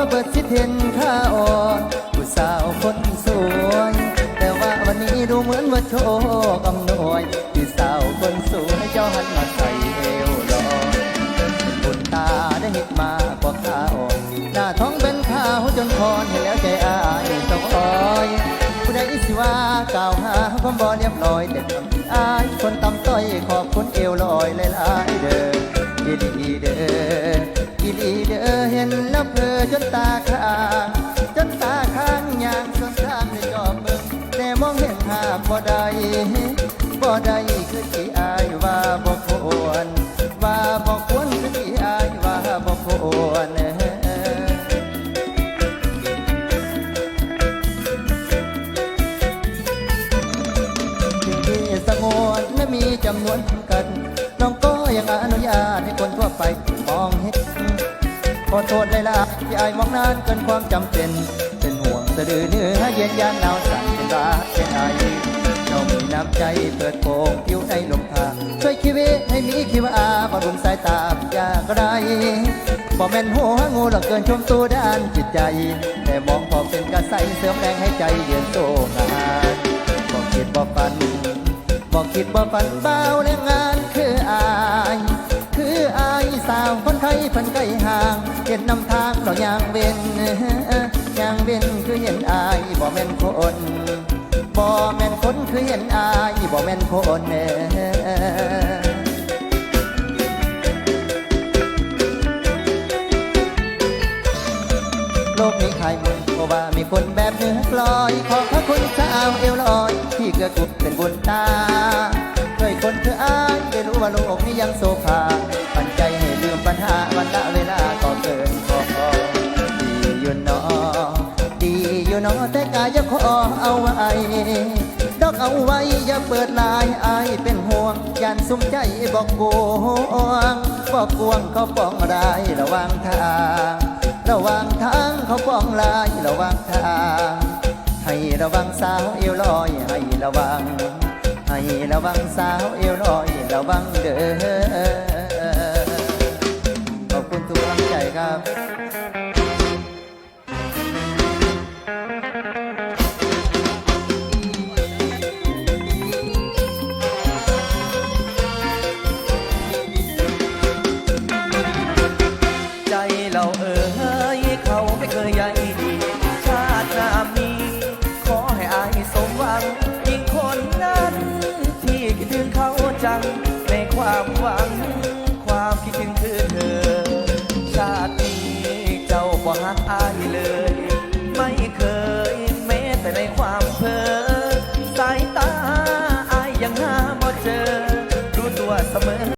มาเบิดสิดเทนข้าอ่อนผู้สาวคนสวย แต่ว่าวันนี้ดูเหมือนว่าโชคอำนวยพี่สาวคนสวยเจ้าหันมาใส่เอวลอยบุญตาได้เห็นมากกว่าข้าอ่อนหน้าท้องเป็นข้าวจนคอนเห็นแล้วใจอายต้องคอยผู้ใดสิว่ากล่าวหาความบ่เรียบร้อยแต่ทำอายคนตำต้อยขอบคุณเอวลอยหลายๆเด้ออีหลีเด้อ มีจำนวนจำกัด น้องก็ยังอนุญาตให้คนทั่วไปมองเห็นขอโทษเลยละที่อายมองนานเกินความจำเป็น เป็นห่วงสะดือเนื้อเย็นยานหนาวสั่นเป็นรักเป็นไอเรามีน้ำใจเปิดโปงผิวในลมพาช่วยชีวิตให้มีคิวอาบำรุงสายตาอยากได้บ่แม่นหัวงูหรอกเกินชมตัวด้านจิตใจ แต่มองพอเป็นกระใสเสริมแรงให้ใจเยือนโซงานบอกคิดบอกฝัน บอกคิดบอกฝันเบาแรงงานคืออาย คืออายสาวคนไทยเพันไกลห่างเห็นนำทางเรายางเว้นยางเว้นคือเห็นอายบ่แม่นคนบ่แม่นคนคือเห็นอายบ่แม่นคนเโลกนี้ใครมึง เพราะว่ามีคนแบบเนื้อกลอย ขอพระคุณสาวเอวลอย ที่เกิดกุดเป็นบุญตาเคยคนคืออายได้รู้ว่าโลกนี้ยังโซฟาปันใจให้ลืมปัญหาวันละเวลาก็เกินพอดีอยู่นอดีอยู่นอแต่กายจะขอเอาไว้ดอกเอาไว้อย่าเปิดลายอายเป็นห่วงยันสุมใจบอกบวงบอกกวงเขาป้องได้ระวังทาง ระวังทางเขาป้องลายระวังทาง ให้ระวังสาวเอวลอย ให้ระวัง ให้ระวังสาวเอวลอย ระวังเด้อขอบคุณทุกกำลังใจครับ ในความหวัง ความคิดถึงคือเธอ ชาตินี้เจ้าบ่ฮักอาย